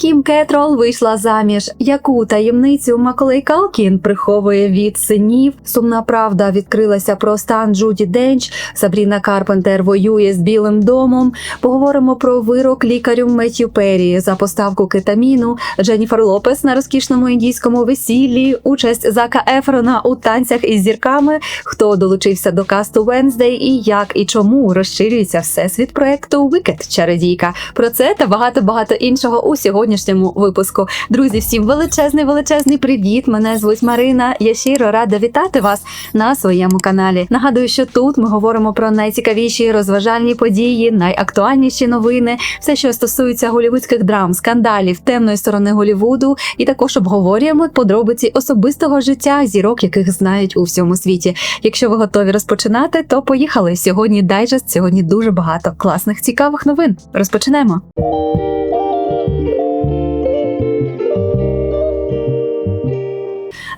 Кім Кетрол вийшла заміж. Яку таємницю Маколей Калкін приховує від синів? Сумна правда відкрилася про стан Джуді Денч. Сабріна Карпентер воює з Білим домом. Поговоримо про вирок лікарю Меттю Перрі за поставку кетаміну. Дженніфер Лопес на розкішному індійському весіллі. Участь Зака Ефрона у танцях із зірками. Хто долучився до касту Венздей і як і чому розширюється всесвіт проекту Wicked Чародійка. Про це та багато багато іншого у сьогоднішньому випуску. Друзі, всім величезний величезний привіт! Мене звуть Марина. Я щиро рада вітати вас на своєму каналі. Нагадую, що тут ми говоримо про найцікавіші розважальні події, найактуальніші новини, все, що стосується голівудських драм, скандалів, темної сторони Голівуду, і також обговорюємо подробиці особистого життя зірок, яких знають у всьому світі. Якщо ви готові розпочинати, то поїхали. Сьогодні дайджест, сьогодні дуже багато класних цікавих новин. Розпочнемо.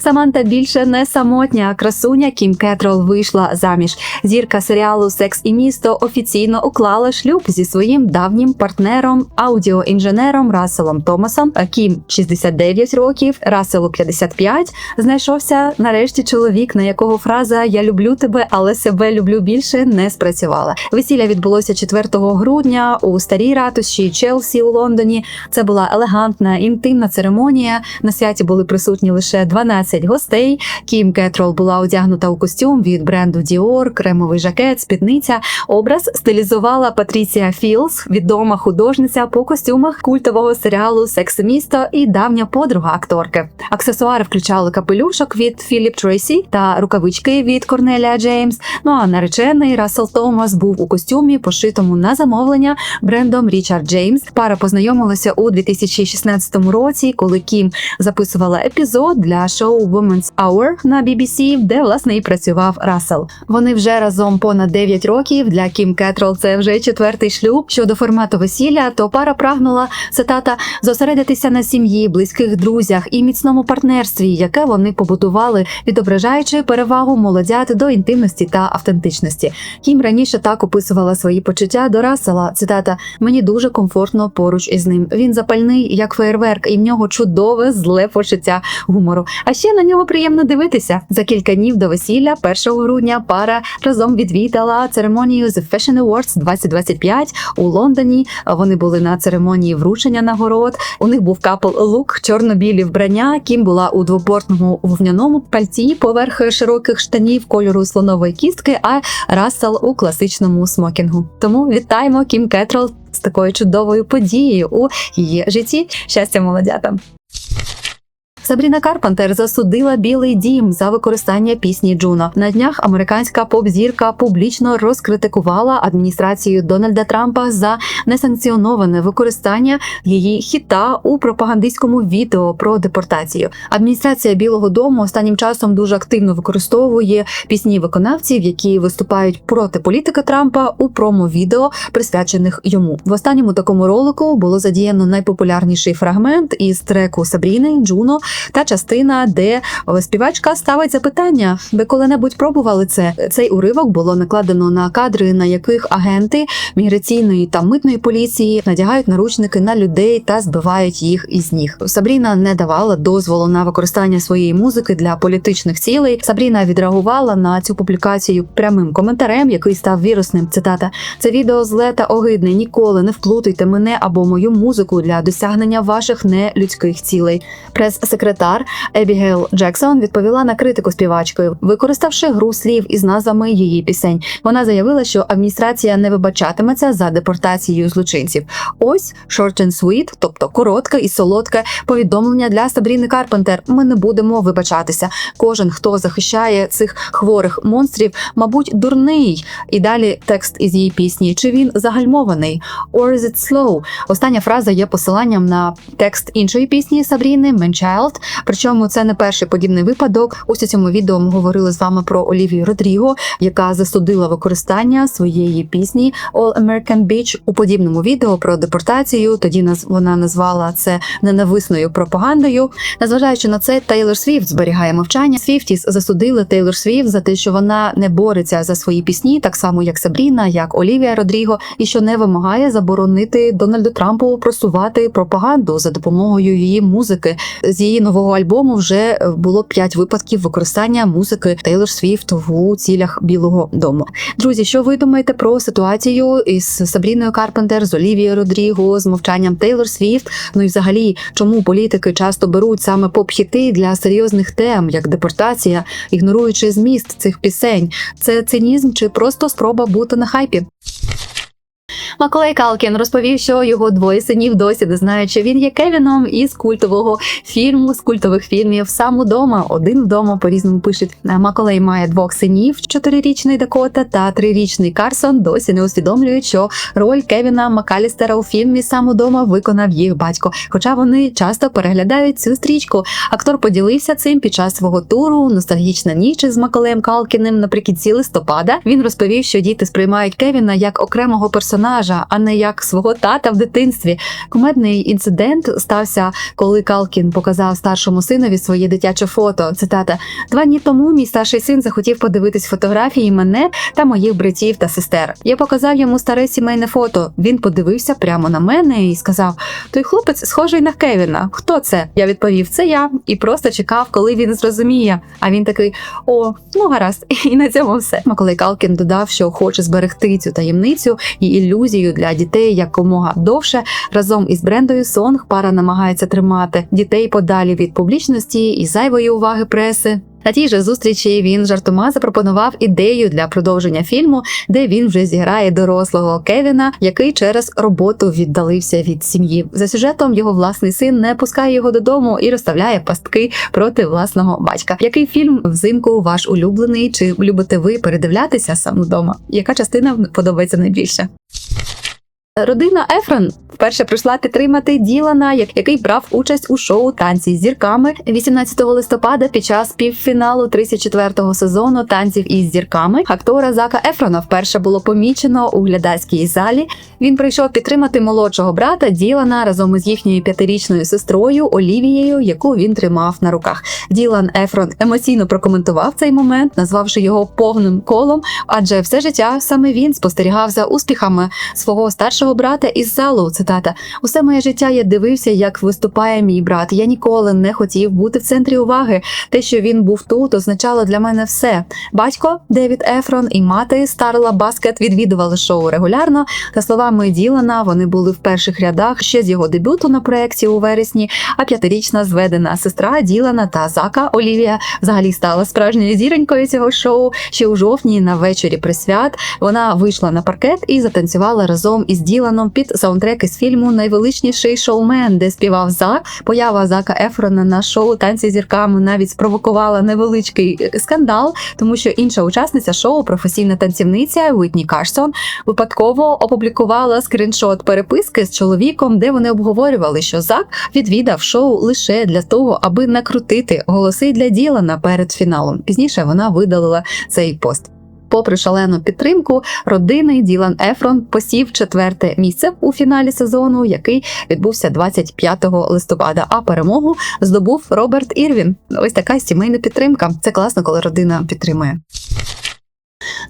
Саманта більше не самотня. Красуня Кім Кетрол вийшла заміж. Зірка серіалу Секс і місто офіційно уклала шлюб зі своїм давнім партнером, аудіоінженером Расселом Томасом. Кім 69 років, Расселу 55. Знайшовся нарешті чоловік, на якого фраза Я люблю тебе, але себе люблю більше не спрацювала. Весілля відбулося 4 грудня у старій ратуші Челсі у Лондоні. Це була елегантна інтимна церемонія. На святі були присутні лише 12 гостей. Кім Кетрол була одягнута у костюм від бренду Dior, кремовий жакет, спідниця. Образ стилізувала Патріція Філс, відома художниця по костюмах культового серіалу Секс і місто і давня подруга акторки. Аксесуари включали капелюшок від Філіп Трейсі та рукавички від Корнелія Джеймс. Ну а наречений Рассел Томас був у костюмі, пошитому на замовлення брендом Річард Джеймс. Пара познайомилася у 2016 році, коли Кім записувала епізод для шоу Women's Hour на BBC, де власне і працював Рассел. Вони вже разом понад 9 років. Для Кім Кетрол це вже четвертий шлюб. Щодо формату весілля, то пара прагнула цитата зосередитися на сім'ї, близьких друзях і міцному партнерстві, яке вони побудували, відображаючи перевагу молодят до інтимності та автентичності. Кім раніше так описувала свої почуття до Рассела. Цитата: мені дуже комфортно поруч із ним. Він запальний, як феєрверк, і в нього чудове зле почуття гумору. А ще на нього приємно дивитися. За кілька днів до весілля, 1 грудня, пара разом відвідала церемонію The Fashion Awards 2025 у Лондоні. Вони були на церемонії вручення нагород. У них був капл лук, чорно-білі вбрання. Кім була у двобортному вовняному пальці поверх широких штанів кольору слонової кістки, а Рассел у класичному смокінгу. Тому вітаємо Кім Кетрол з такою чудовою подією у її житті. Щастя молодятам! Сабріна Карпентер засудила Білий дім за використання пісні Джуно. На днях американська поп-зірка публічно розкритикувала адміністрацію Дональда Трампа за несанкціоноване використання її хіта у пропагандистському відео про депортацію. Адміністрація Білого Дому останнім часом дуже активно використовує пісні виконавців, які виступають проти політики Трампа у промо-відео, присвячених йому. В останньому такому ролику було задіяно найпопулярніший фрагмент із треку Сабріни Джуно та частина, де співачка ставить запитання: ви коли-небудь пробували це? Цей уривок було накладено на кадри, на яких агенти міграційної та митної поліції надягають наручники на людей та збивають їх із ніг. Сабріна не давала дозволу на використання своєї музики для політичних цілей. Сабріна відреагувала на цю публікацію прямим коментарем, який став вірусним. Цитата: це відео зле та огидне. Ніколи не вплутуйте мене або мою музику для досягнення ваших нелюдських цілей. Прес-секретар Ебігейл Джексон відповіла на критику співачкою, використавши гру слів із назвами її пісень. Вона заявила, що адміністрація не вибачатиметься за депортацією злочинців. Ось short and sweet, тобто коротке і солодке повідомлення для Сабріни Карпентер. Ми не будемо вибачатися. Кожен, хто захищає цих хворих монстрів, мабуть, дурний. І далі текст із її пісні. Чи він загальмований? Or is it slow? Остання фраза є посиланням на текст іншої пісні Сабріни Man Health. Причому це не перший подібний випадок. Ось у цьому відео ми говорили з вами про Олівію Родріго, яка засудила використання своєї пісні All American Beach у подібному відео про депортацію. Тоді вона назвала це ненависною пропагандою. Незважаючи на це, Тейлор Свіфт зберігає мовчання. Свіфтіс засудили Тейлор Свіфт за те, що вона не бореться за свої пісні, так само як Сабріна, як Олівія Родріго, і що не вимагає заборонити Дональду Трампу просувати пропаганду за допомогою її музики. З її нового альбому вже е, було п'ять випадків використання музики Тейлор Свіфт в цілях Білого Дому. Друзі, що ви думаєте про ситуацію із Сабріною Карпентер, з Олівією Родріго, з мовчанням Тейлор Свіфт? Ну і взагалі, чому політики часто беруть саме поп-хіти для серйозних тем, як депортація, ігноруючи зміст цих пісень? Це цинізм чи просто спроба бути на хайпі? Маколей Калкін розповів, що його двоє синів досі не знають, що він є Кевіном із культового фільму, з культових фільмів сам удома, один вдома по різному пишуть. Маколей має двох синів: чотирирічний Дакота та трирічний Карсон. Досі не усвідомлюють, що роль Кевіна Макалістера у фільмі сам удома виконав їх батько. Хоча вони часто переглядають цю стрічку. Актор поділився цим під час свого туру Ностальгічна ніч із Маколеєм Калкіним наприкінці листопада. Він розповів, що діти сприймають Кевіна як окремого персонажа, а не як свого тата в дитинстві. Кумедний інцидент стався, коли Калкін показав старшому синові своє дитяче фото. Цитата: два дні тому мій старший син захотів подивитись фотографії мене та моїх братів та сестер. Я показав йому старе сімейне фото. Він подивився прямо на мене і сказав: Той хлопець схожий на Кевіна. Хто це? Я відповів: Це я, і просто чекав, коли він зрозуміє. А він такий: О, ну гаразд, і на цьому все. Маколей Калкін додав, що хоче зберегти цю таємницю і ілюзію для дітей якомога довше. Разом із брендою Сонг пара намагається тримати дітей подалі від публічності і зайвої уваги преси. На тій же зустрічі він жартома запропонував ідею для продовження фільму, де він вже зіграє дорослого Кевіна, який через роботу віддалився від сім'ї. За сюжетом його власний син не пускає його додому і розставляє пастки проти власного батька. Який фільм взимку ваш улюблений? Чи любите ви передивлятися сам вдома? Яка частина подобається найбільше? Родина Ефрон вперше прийшла підтримати Ділана, який брав участь у шоу Танці з зірками 18 листопада під час півфіналу 34-го сезону танців із зірками. Актора Зака Ефрона вперше було помічено у глядацькій залі. Він прийшов підтримати молодшого брата Ділана разом із їхньою п'ятирічною сестрою Олівією, яку він тримав на руках. Ділан Ефрон емоційно прокоментував цей момент, назвавши його повним колом, адже все життя саме він спостерігав за успіхами свого старшого брата із залу. Цитата: Усе моє життя я дивився, як виступає мій брат. Я ніколи не хотів бути в центрі уваги. Те, що він був тут, означало для мене все. Батько Девід Ефрон і мати Старла Баскет відвідували шоу регулярно. За словами Ділана, вони були в перших рядах ще з його дебюту на проєкті у вересні. А п'ятирічна зведена сестра Ділана та Зака Олівія взагалі стала справжньою зіронькою цього шоу. Ще у жовтні на вечорі присвят вона вийшла на паркет і затанцювала разом із Діланом під саундтрек із фільму Найвеличніший шоумен, де співав Зак. Поява Зака Ефрона на шоу танці зірками навіть спровокувала невеличкий е, скандал, тому що інша учасниця шоу, професійна танцівниця Уітні Карсон, випадково опублікувала скріншот переписки з чоловіком, де вони обговорювали, що Зак відвідав шоу лише для того, аби накрутити голоси для Ділана перед фіналом. Пізніше вона видалила цей пост. Попри шалену підтримку родини, Ділан Ефрон посів четверте місце у фіналі сезону, який відбувся 25 листопада. А перемогу здобув Роберт Ірвін. Ось така сімейна підтримка. Це класно, коли родина підтримує.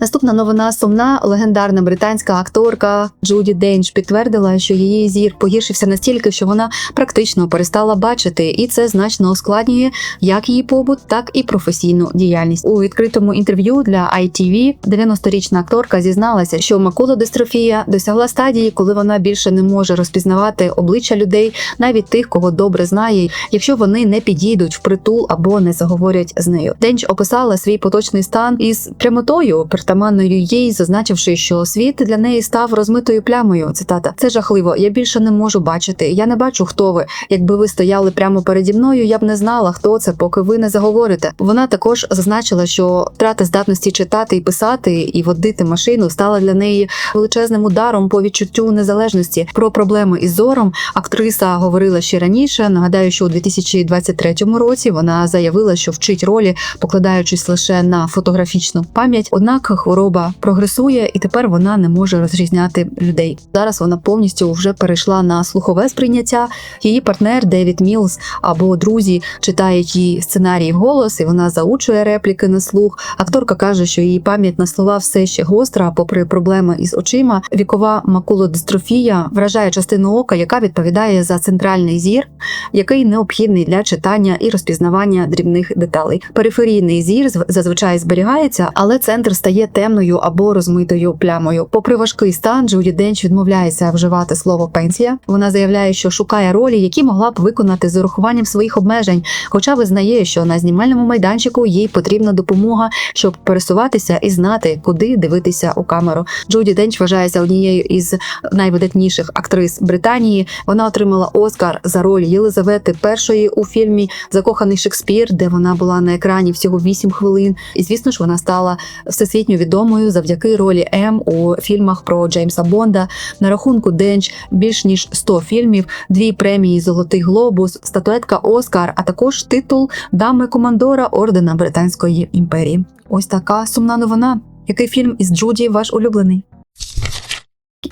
Наступна новина сумна. Легендарна британська акторка Джуді Денч підтвердила, що її зір погіршився настільки, що вона практично перестала бачити, і це значно ускладнює як її побут, так і професійну діяльність. У відкритому інтерв'ю для ITV 90-річна акторка зізналася, що макулодистрофія досягла стадії, коли вона більше не може розпізнавати обличчя людей, навіть тих, кого добре знає, якщо вони не підійдуть в притул або не заговорять з нею. Денч описала свій поточний стан із прямотою притаманною їй, зазначивши, що світ для неї став розмитою плямою. Цитата: це жахливо. Я більше не можу бачити. Я не бачу, хто ви. Якби ви стояли прямо переді мною, я б не знала, хто це, поки ви не заговорите. Вона також зазначила, що втрата здатності читати і писати і водити машину стала для неї величезним ударом по відчуттю незалежності. Про проблеми із зором актриса говорила ще раніше. Нагадаю, що у 2023 році вона заявила, що вчить ролі, покладаючись лише на фотографічну пам'ять. Однак хвороба прогресує, і тепер вона не може розрізняти людей. Зараз вона повністю вже перейшла на слухове сприйняття. Її партнер Девід Мілс або друзі читають її сценарії вголос, і вона заучує репліки на слух. Акторка каже, що її пам'ять на слова все ще гостра, попри проблеми із очима. Вікова макулодистрофія вражає частину ока, яка відповідає за центральний зір, який необхідний для читання і розпізнавання дрібних деталей. Периферійний зір зазвичай зберігається, але центр стає темною або розмитою плямою. Попри важкий стан, Джуді Денч відмовляється вживати слово пенсія. Вона заявляє, що шукає ролі, які могла б виконати з урахуванням своїх обмежень, хоча визнає, що на знімальному майданчику їй потрібна допомога, щоб пересуватися і знати, куди дивитися у камеру. Джуді Денч вважається однією із найвидатніших актрис Британії. Вона отримала Оскар за роль Єлизавети І у фільмі Закоханий Шекспір, де вона була на екрані всього 8 хвилин. І звісно ж, вона стала всесвітньо відомою завдяки ролі М у фільмах про Джеймса Бонда. На рахунку Денч більш ніж 100 фільмів, дві премії Золотий глобус, статуетка Оскар, а також титул дами командора ордена Британської імперії. Ось така сумна новина. Який фільм із Джуді ваш улюблений?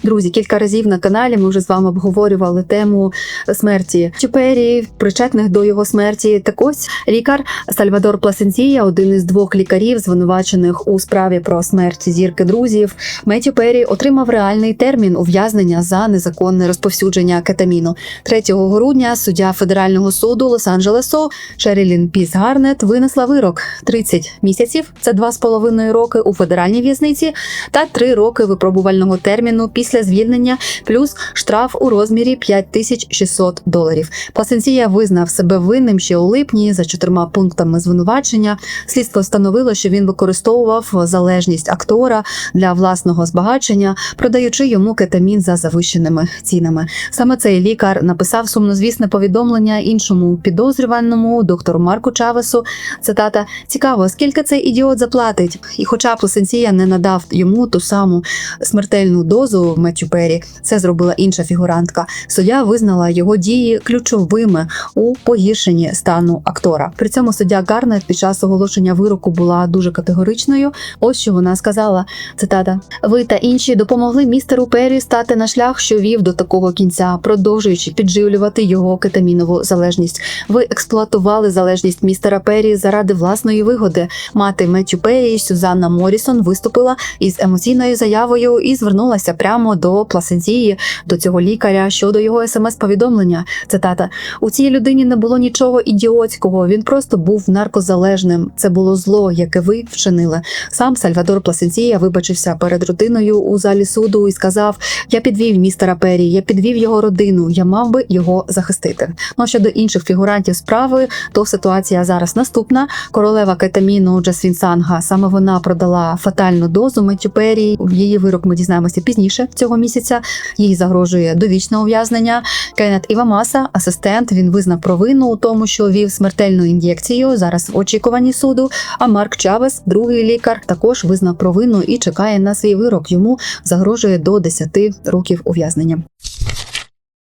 Друзі, кілька разів на каналі ми вже з вами обговорювали тему смерті Чупері, причетних до його смерті. Так ось лікар Сальвадор Пласенція, один із двох лікарів, звинувачених у справі про смерть зірки друзів. Меттю Перрі отримав реальний термін ув'язнення за незаконне розповсюдження кетаміну. 3 грудня суддя федерального суду Лос-Анджелесу Шерілін Піс Гарнет винесла вирок 30 місяців. Це 2,5 роки у федеральній в'язниці та 3 роки випробувального терміну після звільнення, плюс штраф у розмірі 5600 доларів. Пласенція визнав себе винним ще у липні за чотирма пунктами звинувачення. Слідство встановило, що він використовував залежність актора для власного збагачення, продаючи йому кетамін за завищеними цінами. Саме цей лікар написав сумнозвісне повідомлення іншому підозрюваному доктору Марку Чавесу. Цитата: цікаво, скільки цей ідіот заплатить. І, хоча Пласенція не надав йому ту саму смертельну дозу Меттю Перрі, це зробила інша фігурантка. Суддя визнала його дії ключовими у погіршенні стану актора. При цьому суддя Гарнет під час оголошення вироку була дуже категоричною. Ось що вона сказала: цитата: Ви та інші допомогли містеру Перрі стати на шлях, що вів до такого кінця, продовжуючи підживлювати його кетамінову залежність. Ви експлуатували залежність містера Перрі заради власної вигоди. Мати Меттю Перрі Сюзанна Морісон виступила із емоційною заявою і звернулася прямо до Пласенції, до цього лікаря щодо його смс-повідомлення. Цитата: у цій людині не було нічого ідіотського. Він просто був наркозалежним. Це було зло, яке ви вчинили. Сам Сальвадор Пласенція вибачився перед родиною у залі суду і сказав: Я підвів містера Перрі, я підвів його родину. Я мав би його захистити. Ну щодо інших фігурантів справи, то ситуація зараз наступна. Королева кетаміну Джасвін Санга саме вона продала фатальну дозу Меттю Перрі. В її вирок ми дізнаємося пізніше цього місяця. Їй загрожує довічне ув'язнення. Кеннет Івамаса, асистент, він визнав провину у тому, що вів смертельну ін'єкцію. Зараз в очікуванні суду. А Марк Чавес, другий лікар, також визнав провину і чекає на свій вирок. Йому загрожує до 10 років ув'язнення.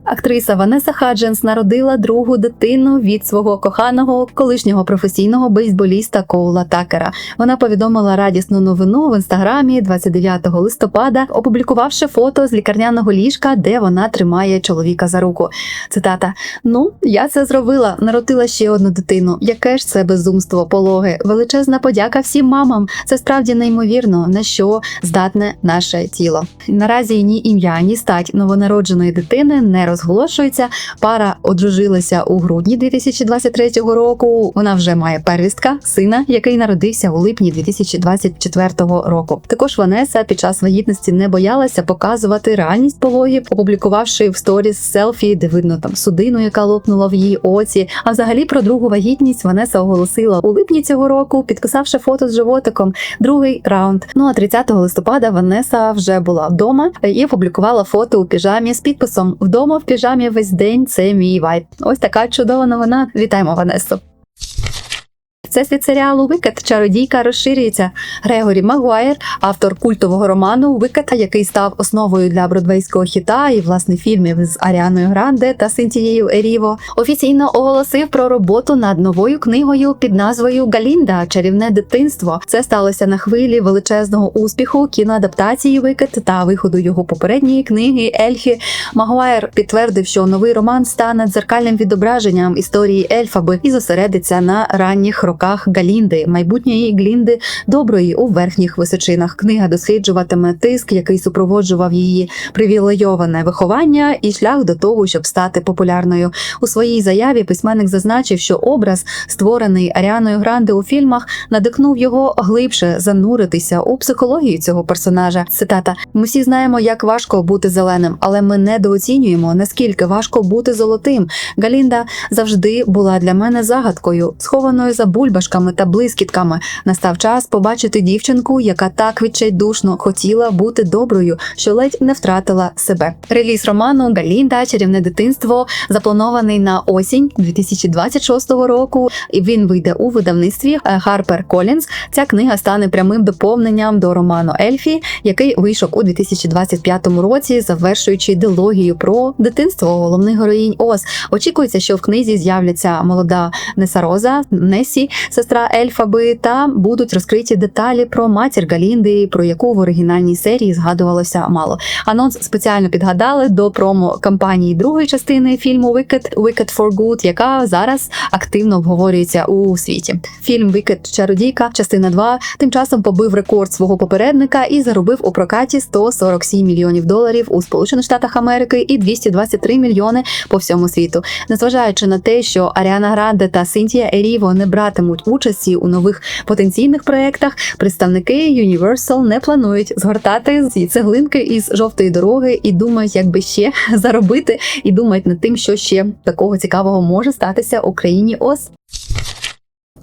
Актриса Ванеса Хадженс народила другу дитину від свого коханого колишнього професійного бейсболіста Коула Такера. Вона повідомила радісну новину в інстаграмі 29 листопада, опублікувавши фото з лікарняного ліжка, де вона тримає чоловіка за руку. Цитата: Ну, я це зробила, народила ще одну дитину. Яке ж це безумство, пологи? Величезна подяка всім мамам. Це справді неймовірно, на що здатне наше тіло. Наразі ні ім'я, ні стать новонародженої дитини не розголошується. Пара одружилася у грудні 2023 року. Вона вже має первістка, сина, який народився у липні 2024 року. Також Ванеса під час вагітності не боялася показувати реальність пологів, опублікувавши в сторіс селфі, де видно там судину, яка лопнула в її оці. А взагалі про другу вагітність Ванеса оголосила у липні цього року, підписавши фото з животиком. Другий раунд. Ну а 30 листопада Ванеса вже була вдома і опублікувала фото у піжамі з підписом Вдома в піжамі весь день. Це мій вайб. Ось така чудова новина. Вітаємо Ванесу. Всесвіт серіалу Викид чародійка розширюється. Грегорі Магуайр, автор культового роману Викид, який став основою для бродвейського хіта і власне фільмів з Аріаною Гранде та Синтією Еріво, офіційно оголосив про роботу над новою книгою під назвою Галінда Чарівне дитинство. Це сталося на хвилі величезного успіху кіноадаптації Викид та виходу його попередньої книги Ельхи. Магуайр підтвердив, що новий роман стане дзеркальним відображенням історії Ельфаби і зосередиться на ранніх роках Галінди, майбутньої Глінди доброї у верхніх височинах. Книга досліджуватиме тиск, який супроводжував її привілейоване виховання і шлях до того, щоб стати популярною. У своїй заяві письменник зазначив, що образ, створений Аріаною Гранде у фільмах, надихнув його глибше зануритися у психологію цього персонажа. Цитата: ми всі знаємо, як важко бути зеленим, але ми недооцінюємо наскільки важко бути золотим. Галінда завжди була для мене загадкою, схованою за бульбашками та блискітками. Настав час побачити дівчинку, яка так відчайдушно хотіла бути доброю, що ледь не втратила себе. Реліз роману Галінда Чарівне дитинство запланований на осінь 2026 року. І він вийде у видавництві Harper Collins. Ця книга стане прямим доповненням до роману Ельфі, який вийшов у 2025 році, завершуючи дилогію про дитинство головних героїнь Оз. Очікується, що в книзі з'являться молода Несароза, Несі, сестра Ельфаби, та будуть розкриті деталі про матір Галінди, про яку в оригінальній серії згадувалося мало. Анонс спеціально підгадали до промо кампанії другої частини фільму Wicked, Wicked for Good, яка зараз активно обговорюється у світі. Фільм Wicked Чародійка, частина 2, тим часом побив рекорд свого попередника і заробив у прокаті 147 мільйонів доларів у Сполучених Штатах Америки і 223 мільйони по всьому світу. Незважаючи на те, що Аріана Гранде та Синтія Еріво не братимуть участі у нових потенційних проєктах, представники Universal не планують згортати ці цеглинки із жовтої дороги і думають, як би ще заробити, і думають над тим, що ще такого цікавого може статися Україні. Ос.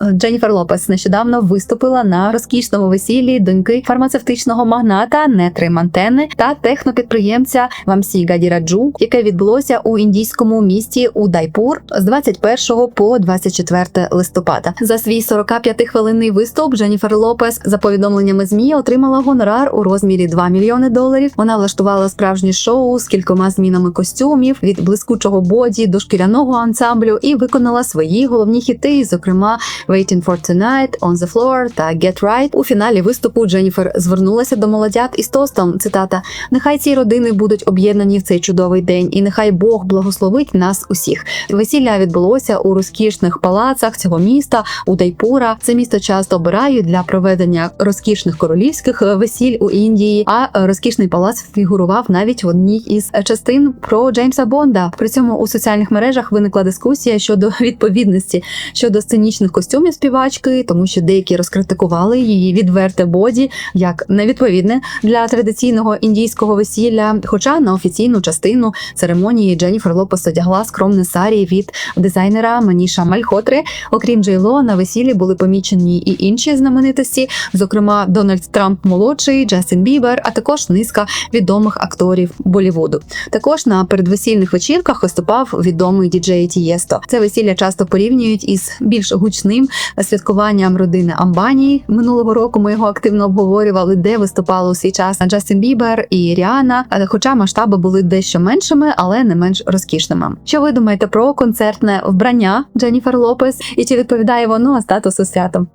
Дженніфер Лопес нещодавно виступила на розкішному весіллі доньки фармацевтичного магната Нетри Мантени та технопідприємця Вамсі Гадіраджу, яке відбулося у індійському місті Удайпур з 21 по 24 листопада. За свій 45-хвилинний виступ Дженніфер Лопес за повідомленнями змі отримала гонорар у розмірі 2 мільйони доларів. Вона влаштувала справжнє шоу з кількома змінами костюмів від блискучого боді до шкіряного ансамблю і виконала свої головні хіти, зокрема. Waiting for Tonight, On the Floor та Get Right. У фіналі виступу Дженніфер звернулася до молодят із тостом. Цитата: Нехай ці родини будуть об'єднані в цей чудовий день, і нехай Бог благословить нас усіх. Весілля відбулося у розкішних палацах цього міста, у Дайпура. Це місто часто обирають для проведення розкішних королівських весіль у Індії. А розкішний палац фігурував навіть в одній із частин про Джеймса Бонда. При цьому у соціальних мережах виникла дискусія щодо відповідності щодо сценічних костюмів співачки, тому що деякі розкритикували її відверте боді як невідповідне для традиційного індійського весілля. Хоча на офіційну частину церемонії Дженніфер Лопес одягла скромне сарі від дизайнера Маніша Мальхотри. Окрім Джейло, на весіллі були помічені і інші знаменитості, зокрема Дональд Трамп молодший, Джастін Бібер, а також низка відомих акторів Болівуду. Також на передвесільних вечірках виступав відомий діджей Тієсто. Це весілля часто порівнюють із більш гучним святкуванням родини Амбані. Минулого року ми його активно обговорювали, де виступали у свій час Джастін Бібер і Ріана. Хоча масштаби були дещо меншими, але не менш розкішними. Що ви думаєте про концертне вбрання Дженніфер Лопес і чи відповідає воно статусу святом?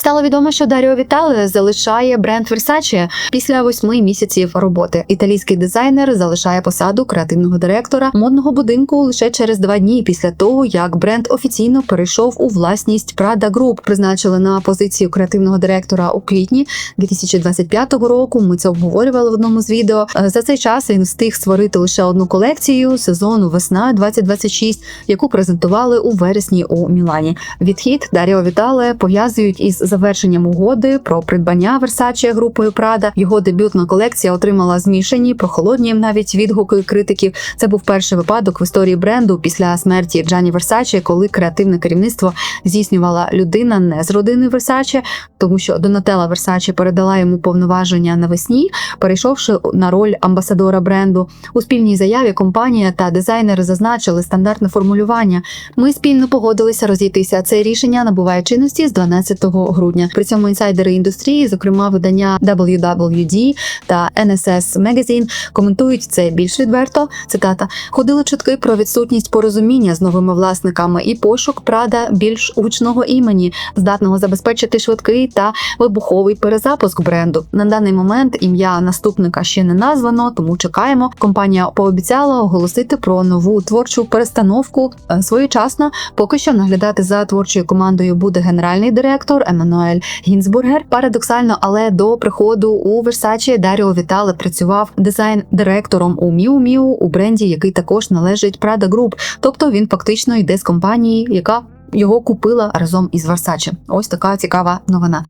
Стало відомо, що Даріо Вітале залишає бренд Versace після восьми місяців роботи. Італійський дизайнер залишає посаду креативного директора модного будинку лише через два дні після того, як бренд офіційно перейшов у власність Prada Group. Призначили на позицію креативного директора у квітні 2025 року. Ми це обговорювали в одному з відео. Е, За цей час він встиг створити лише одну колекцію сезону весна 2026, яку презентували у вересні у Мілані. Відхід Даріо Вітале пов'язують із завершенням угоди про придбання Versace групою Prada. Його дебютна колекція отримала змішані, прохолодні навіть відгуки критиків. Це був перший випадок в історії бренду після смерті Джані Версаче, коли креативне керівництво здійснювала людина не з родини Версаче, тому що Донателла Версаче передала йому повноваження навесні, перейшовши на роль амбасадора бренду. У спільній заяві компанія та дизайнери зазначили стандартне формулювання. Ми спільно погодилися розійтися. Це рішення набуває чинності з 12 грудня. При цьому інсайдери індустрії, зокрема видання WWD та NSS Magazine, коментують це більш відверто. Цитата ходили чутки про відсутність порозуміння з новими власниками і пошук Прада більш гучного імені, здатного забезпечити швидкий та вибуховий перезапуск бренду. На даний момент ім'я наступника ще не названо, тому чекаємо. Компанія пообіцяла оголосити про нову творчу перестановку е, своєчасно. Поки що наглядати за творчою командою буде генеральний директор Еммануель Гінзбургер. Парадоксально, але до приходу у Versace Даріо Вітале працював дизайн-директором у Miu Miu, у бренді, який також належить Prada Group. Тобто він фактично йде з компанії, яка його купила разом із Versace. Ось така цікава новина.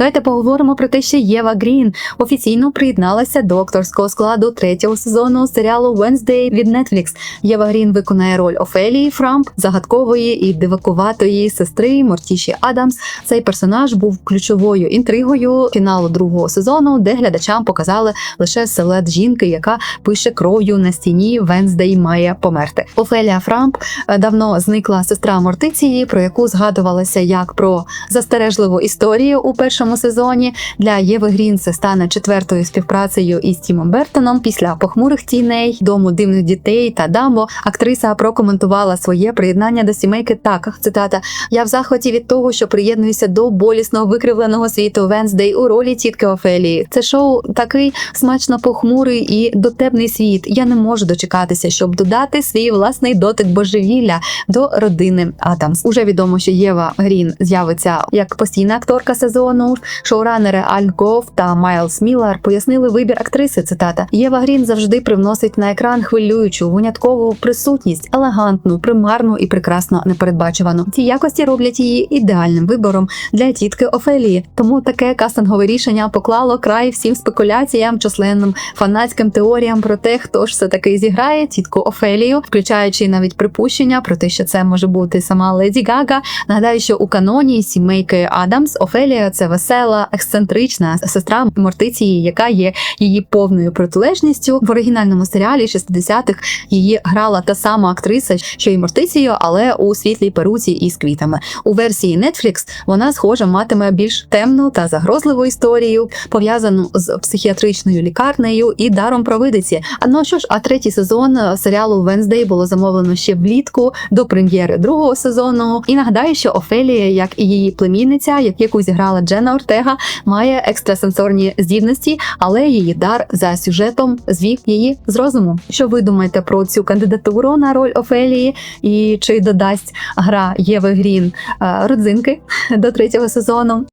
Давайте поговоримо про те, що Єва Грін офіційно приєдналася до акторського складу третього сезону серіалу Wednesday від Netflix. Єва Грін виконає роль Офелії Фрамп, загадкової і дивакуватої сестри Мортіші Адамс. Цей персонаж був ключовою інтригою фіналу другого сезону, де глядачам показали лише силует жінки, яка пише кров'ю на стіні Венздей має померти. Офелія Фрамп е, давно зникла сестра Мортиції, про яку згадувалося як про застережливу історію у першому сезоні. Для Єви Грін це стане четвертою співпрацею із Тімом Бертоном після похмурих тіней, дому дивних дітей та дамбо. Актриса прокоментувала своє приєднання до сімейки так. Цитата: Я в захваті від того, що приєднуюся до болісно викривленого світу Венздей у ролі тітки Офелії. Це шоу такий смачно похмурий і дотепний світ. Я не можу дочекатися, щоб додати свій власний дотик божевілля до родини Адамс. Уже відомо, що Єва Грін з'явиться як постійна акторка сезону. Шоуранери Аль Гоф та Майлз Міллар пояснили вибір актриси. Цитата Єва Грін завжди привносить на екран хвилюючу, виняткову присутність, елегантну, примарну і прекрасно непередбачувану. Ці якості роблять її ідеальним вибором для тітки Офелії. Тому таке кастингове рішення поклало край всім спекуляціям, численним фанатським теоріям про те, хто ж все таки зіграє тітку Офелію, включаючи навіть припущення про те, що це може бути сама Леді Гага. Нагадаю, що у каноні сімейки Адамс Офелія це весела, ексцентрична сестра Мортиції, яка є її повною протилежністю. В оригінальному серіалі 60-х її грала та сама актриса, що й Мортицію, але у світлій перуці із квітами. У версії Netflix вона схожа матиме більш темну та загрозливу історію, пов'язану з психіатричною лікарнею і даром провидиці. А ну що ж, а третій сезон серіалу Wednesday було замовлено ще влітку до прем'єри другого сезону. І нагадаю, що Офелія, як і її племінниця, як яку зіграла Джена Ортега, має екстрасенсорні здібності, але її дар за сюжетом звів її з розуму. Що ви думаєте про цю кандидатуру на роль Офелії? І чи додасть гра Єви Грін е, родзинки до третього сезону?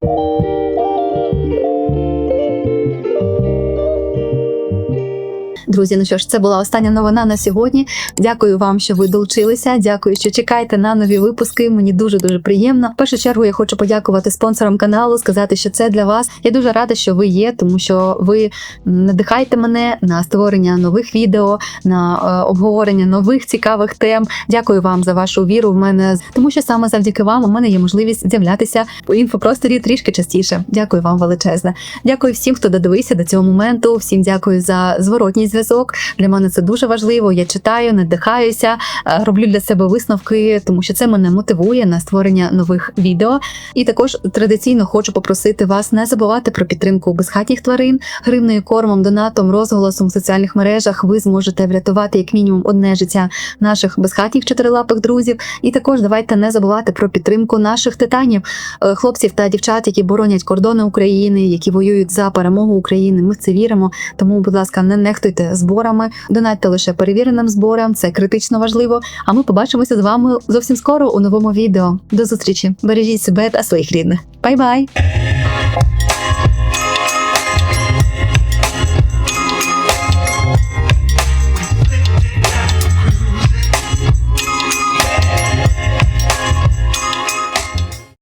Друзі, ну що ж, це була остання новина на сьогодні. Дякую вам, що ви долучилися. Дякую, що чекаєте на нові випуски. Мені дуже дуже приємно. В першу чергу я хочу подякувати спонсорам каналу, сказати, що це для вас. Я дуже рада, що ви є, тому що ви надихаєте мене на створення нових відео, на е, обговорення нових цікавих тем. Дякую вам за вашу віру в мене, тому що саме завдяки вам у мене є можливість з'являтися у інфопросторі трішки частіше. Дякую вам величезне. Дякую всім, хто додивився до цього моменту. Всім дякую за зворотність зв'язок. Зв'язок. Для мене це дуже важливо. Я читаю, надихаюся, е, роблю для себе висновки, тому що це мене мотивує на створення нових відео. І також традиційно хочу попросити вас не забувати про підтримку безхатніх тварин, гривною кормом, донатом, розголосом в соціальних мережах. Ви зможете врятувати як мінімум одне життя наших безхатніх чотирилапих друзів. І також давайте не забувати про підтримку наших титанів, е, хлопців та дівчат, які боронять кордони України, які воюють за перемогу України. Ми в це віримо. Тому, будь ласка, не нехтуйте зборами, донатьте лише перевіреним зборам. Це критично важливо. А ми побачимося з вами зовсім скоро у новому відео. До зустрічі! Бережіть себе та своїх рідних. Бай-бай!